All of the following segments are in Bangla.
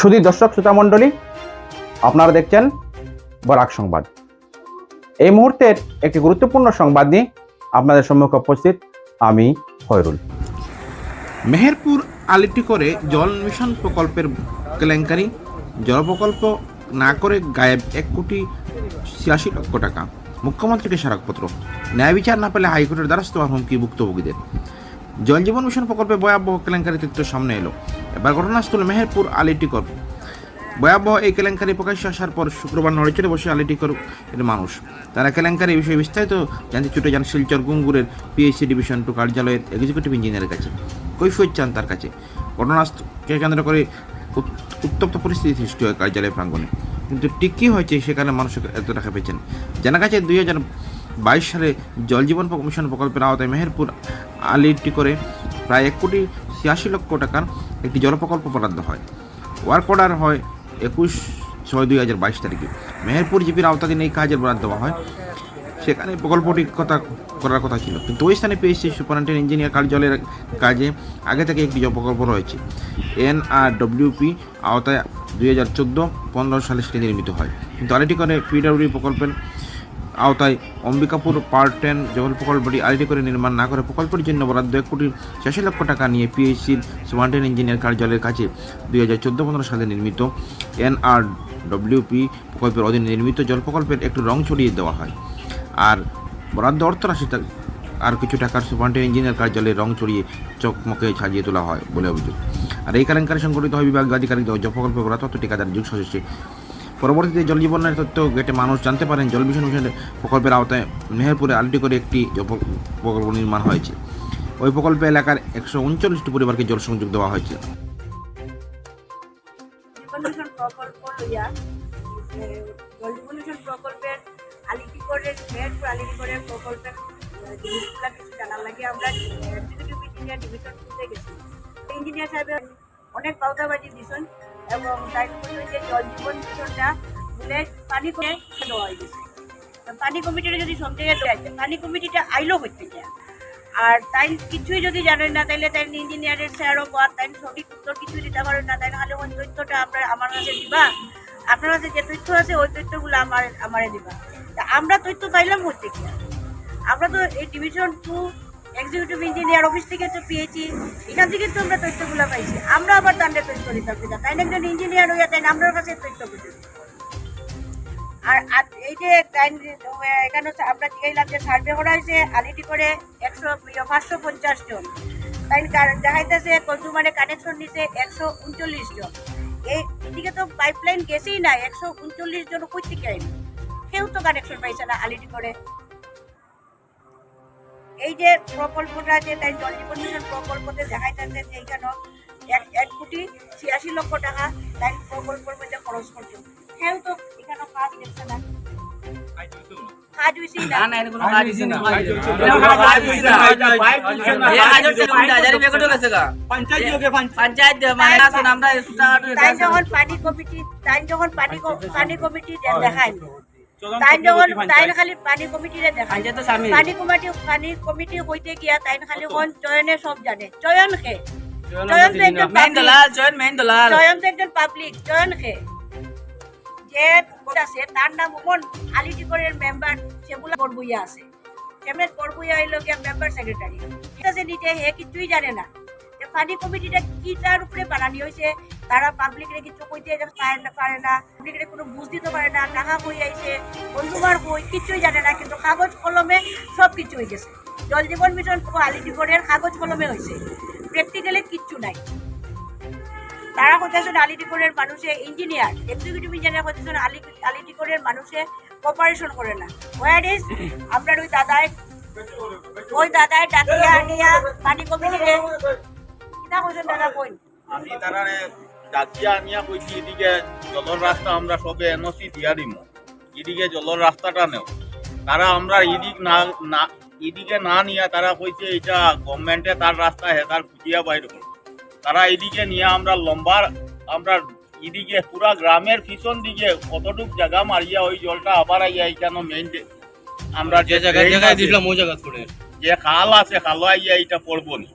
শুধু দর্শক, শ্রোতা মণ্ডলী, আপনারা দেখছেন বরাক সংবাদ। এই মুহূর্তের একটি গুরুত্বপূর্ণ সংবাদ নিয়ে আপনাদের সম্মুখে উপস্থিত আমি হয়রুল মেহেরপুর আলিটি করে জল মিশন প্রকল্পের কেলেঙ্কারি জল প্রকল্প না করে গায়েব এক কোটি ছিয়াশি লক্ষ টাকা। মুখ্যমন্ত্রীকে স্মারকপত্র। ন্যায় বিচার না পেলে হাইকোর্টের দ্বারস্থ হুমকি ভুক্তভোগীদের। জল জীবন মিশন প্রকল্পে ভয়াবহ কেলেঙ্কারি তথ্য সামনে এলো। এবার ঘটনাস্থল মেহেরপুর আলিটিকর ভয়াবহ এই কেলেঙ্কারি প্রকাশ্যে আসার পর শুক্রবার নড়েচড়ে বসে আলিটিকর এর মানুষ। তারা কেলেঙ্কারি বিষয়ে বিস্তারিত জানতে ছুটে যান শিলচর গুঙ্গুরের পিএইচসি ডিভিশন টু কার্যালয়ের এক্সিকিউটিভ ইঞ্জিনিয়ারের কাছে। কৈফিয়ত চান তার কাছে। ঘটনাকে কেন্দ্র করে উত্তপ্ত পরিস্থিতি সৃষ্টি হয় কার্যালয় প্রাঙ্গণে। কিন্তু ঠিক কী হয়েছে সেখানে মানুষ এত টাকা পেয়েছেন? জানা গেছে দুই হাজার বাইশ সালে জল জীবন মিশন প্রকল্পের আওতায় মেহেরপুর আলিটি করে প্রায় এক কোটি ছিয়াশি লক্ষ টাকার একটি জল প্রকল্প বরাদ্দ হয়। ওয়ার্ক অর্ডার হয় একুশ ছয় দুই হাজার বাইশ তারিখে। মেহেরপুর জিপির আওতাধীন এই কাজের বরাদ্দ দেওয়া হয়। সেখানে প্রকল্পটি কথা করার কথা ছিল। কিন্তু ওই স্থানে পেয়েছি সুপারিনটেন্ডেন্ট ইঞ্জিনিয়ার কার্যালয়ের কাজে আগে থেকে একটি প্রকল্প রয়েছে। এন আর ডব্লিউপি আওতায় দুই হাজার চোদ্দ পনেরো সালে সেটি নির্মিত হয়। কিন্তু আরেকটি করে পিডব্লিউ প্রকল্পের আওতায় অম্বিকাপুর পার্ট টেন জল প্রকল্পটি আরেকটি করে নির্মাণ না করে প্রকল্পটির জন্য বরাদ্দ এক কোটি ছিয়াশি লক্ষ টাকা নিয়ে পিএইচসির সুপারিনটেন্ডেন্ট ইঞ্জিনিয়ার কার্যালয়ের কাছে দুই হাজার চোদ্দ পনেরো সালে নির্মিত এন আর ডব্লিউপি প্রকল্পের অধীনে নির্মিত জল প্রকল্পের একটু রং ছড়িয়ে দেওয়া হয়। আর বরাদ্দ অর্থ রাশি আর কিছু টাকার সুপারিনটেন্ডেন্ট ইঞ্জিনিয়ার কার্যালয়ে রং ছড়িয়ে চকমকে সাজিয়ে তোলা হয় বলে অভিযোগ। আর এই কেলেঙ্কারি সংগঠিত হয় বিভাগীয় আধিকারিক জল প্রকল্প বরাদ্দ ঠিকাদার, যুগ সদস্যে পরবর্তীতে জল জীবনের তথ্য গেটে মানুষ জানতে পারেন জল মিশন মিশনের প্রকল্পের আওতায় মেহেরপুরে আলটি করে একটি প্রকল্প নির্মাণ হয়েছে। ওই প্রকল্পে এলাকার একশো উনচল্লিশটি পরিবারকে জল সংযোগ দেওয়া হয়েছে। ইঞ্জিনিয়ার ডিভিশন খুলতে গেছি। ইঞ্জিনিয়ার সাহেব অনেক পাউদাবাজি দিছেন। এবং তাই বলল যে জল জীবন মিশনটা বলে পানি করে দেওয়া হয়ে পানি কমিটিটা যদি সব জায়গায় দেওয়া যায়, পানি কমিটিটা আইলো যায় আর তাই কিছুই যদি জানেন না, তাইলে তাই ইঞ্জিনিয়ারের স্যারও বা তাই সঠিক উত্তর কিছু দিতে পারেন না তাই নাহলে ওই তথ্যটা আপনার, আমার কাছে দিবা। আপনার কাছে যে তথ্য আছে, ওই তথ্যগুলো আমার, আমারে দিবা। তা আমরা তথ্য পাইলাম হচ্ছে কি আমরা তো এই division two executive engineer office থেকে তো পেয়েছি। এখান থেকে তো আমরা তথ্যগুলো পাইছি। আমরা আবার তাদের তথ্য দিতে পারি না তাই না, একজন ইঞ্জিনিয়ার হইয়া তাই আপনার কাছে তথ্য পেতে আর এই যে এখানে আমরা জিগাইলাম যে সার্ভে করা হয়েছে আলিটি করে একশো পাঁচশো পঞ্চাশ জন। তাই কার- দেখাইতেছে কনজুমারে কানেকশন নিছে একশো উনচল্লিশ জন। এই এদিকে তো পাইপলাইন গেছেই না, একশো উনচল্লিশ জন কই থেকে কেউ তো কানেকশন পাইছে না আলিটি করে। এই যে প্রকল্পটা যে তাই জল জীবন মিশন প্রকল্পতে দেখাইতেছে যে এইখানে এক এক কোটি ছিয়াশি লক্ষ টাকা তাই প্রকল্পের মধ্যে খরচ করছে কেউ তো এখানে কাজ দেখছে না মানে যখন পানি কমিটি তাই যখন পানি পানি কমিটি দেখায় খালি পানি পানি কমিটি পানি গিয়া খালি কোন জানে। খে তো একজন জয়েন তো একজন পাবলিক চয়ন খে যে আছে তার নাম ওমন আলিটিকরের মেম্বার সেগুলা বড়বুইয়া আছে। কেমন বড়বুইয়া হইল গিয়া মেম্বার সেক্রেটারি ঠিক আছে নিজে হে কিছুই জানে না। পানি কমিটিটা কি তার উপরে বানানি হয়েছে? তারা পাবলিকরে কিছু কইতে পারে না পাবলিকরে কোনো বুঝ দিতে পারে না, টাকা কই আইছে, বন্ধুবার কই কিছুই জানে না, কিন্তু কাগজ কলমে সব কিছু হয়ে গেছে। জল জীবন মিশন আলিটিকরের কাগজ কলমে হয়েছে। প্র্যাকটিক্যালি কিচ্ছু নাই। তারা হতেছেন আলিটিকোরের মানুষে ইঞ্জিনিয়ার এক্সিকিউটিভ ইঞ্জিনিয়ার হতেছেন আলি আলিটিকোরের মানুষে কোপারেশন করে না। ওয়ার ইজ আপনার ওই দাদায় ওই দাদায় ডাকিয়া নিয়া পানি কমিটিরে কইছেন দাদা আমি তারারে ডাকিয়া আনিয়া কইছি এদিকে জলের রাস্তা আমরা সবে এনওসি দিয়া দিম। এদিকে জলের রাস্তাটা নেও। তারা আমরা এদিক না না এদিকে না নিয়া তারা কইছে এটা গভর্নমেন্টে তার রাস্তা হে তার খুঁজিয়া বাইর তারা এদিকে নিয়ে আমরা লম্বার আমরা এদিকে পুরা গ্রামের পিছন দিকে কতটুক জায়গা মারিয়া ওই জলটা আবার আইয়া মেইন আমরা যে জায়গায় জায়গায় দিলাম ওই জায়গা যে খাল আছে খালো আইয়া এটা পড়ব নি।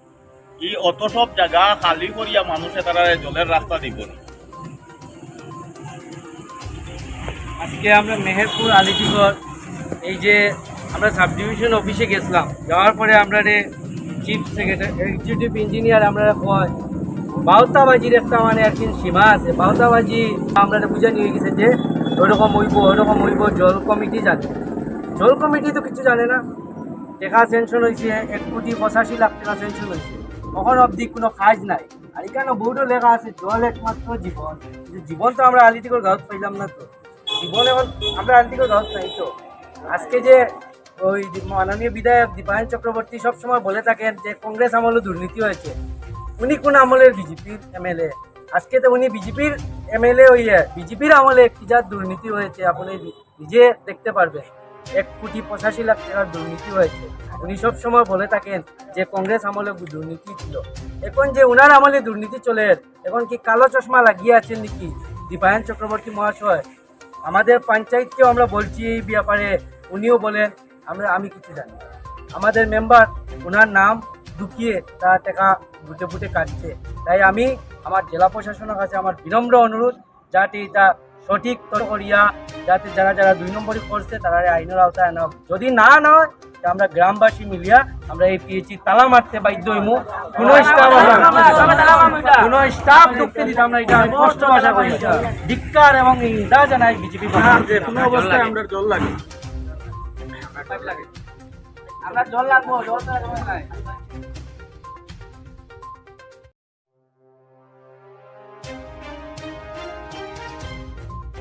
এই অত সব জায়গা খালি করিয়া মানুষে তারা জলের রাস্তা দিব না। আজকে আমরা মেহেরপুর আলিপুর এই যে আমরা সাব ডিভিশন অফিসে গেছিলাম, যাওয়ার পরে আমরা রে চিফ সেক্রেটারি এক্সিকিউটিভ ইঞ্জিনিয়ার আমরা কয়, বাউতাবাজির একটা মানে কি সীমা আছে। বাউতাবাজি আমরা বুঝে নিয়ে গেছে যে ওইরকম হইব ওইরকম হইব, জল কমিটি জানে। জল কমিটি তো কিছু জানে না। টাকা সেনশন হয়েছে এক কোটি পঁচাশি লাখ টাকা সেনশন হয়েছে তখন অবধি কোনো কাজ নাই। আর এখানে বোর্ডও লেখা আছে, জল একমাত্র জীবন কিন্তু জীবন তো আমরা আলিটিকর গাঁত পাইলাম না তো। জীবন এখন আমরা আলিটিকর গাঁত নাই তো। আজকে যে, ওই মাননীয় বিধায়ক দীপায়ন চক্রবর্তী সবসময় বলে থাকেন যে কংগ্রেস আমলে দুর্নীতি হয়েছে উনি কোন আমলের বিজেপির এমএলএ আজকে তো উনি বিজেপির এমএলএ হইয়া বিজেপির আমলে কি যা দুর্নীতি হয়েছে আপনি নিজে দেখতে পারবেন এক কোটি পঁচাশি লাখ টাকার দুর্নীতি হয়েছে উনি সব সময় বলে থাকেন যে কংগ্রেস আমলে দুর্নীতি ছিল। এখন যে উনার আমলে দুর্নীতি চলে, এখন কি কালো চশমা লাগিয়ে আছেন নাকি? দীপায়ন চক্রবর্তী মহাশয়, আমাদের পঞ্চায়েতকেও আমরা বলছি এই ব্যাপারে, উনিও বলেন, আমরা, আমি কিছু জানি আমাদের মেম্বার ওনার নাম ঢুকিয়ে তার টাকা বুটে বুটে কাটছে। তাই আমি আমার জেলা প্রশাসনের কাছে আমার বিনম্র অনুরোধ, যাতে এটা সঠিক তথ্য করিয়া যাতে যারা যারা দুই নম্বরই করছে তারা আইনের আওতায় আনা। যদি না নয় তা আমরা গ্রামবাসী মিলিয়া আমরা এই পিএইচি তালা মারতে বাধ্য হইমু। কোনো স্টাফ কোনো স্টাফ ঢুকতে দিতে আমরা এটা আমি স্পষ্ট ভাষা করি ধিক্কার এবং নিন্দা জানাই বিজেপি কোনো অবস্থায় আমরা জল লাগে। আমরা জল লাগবো জল না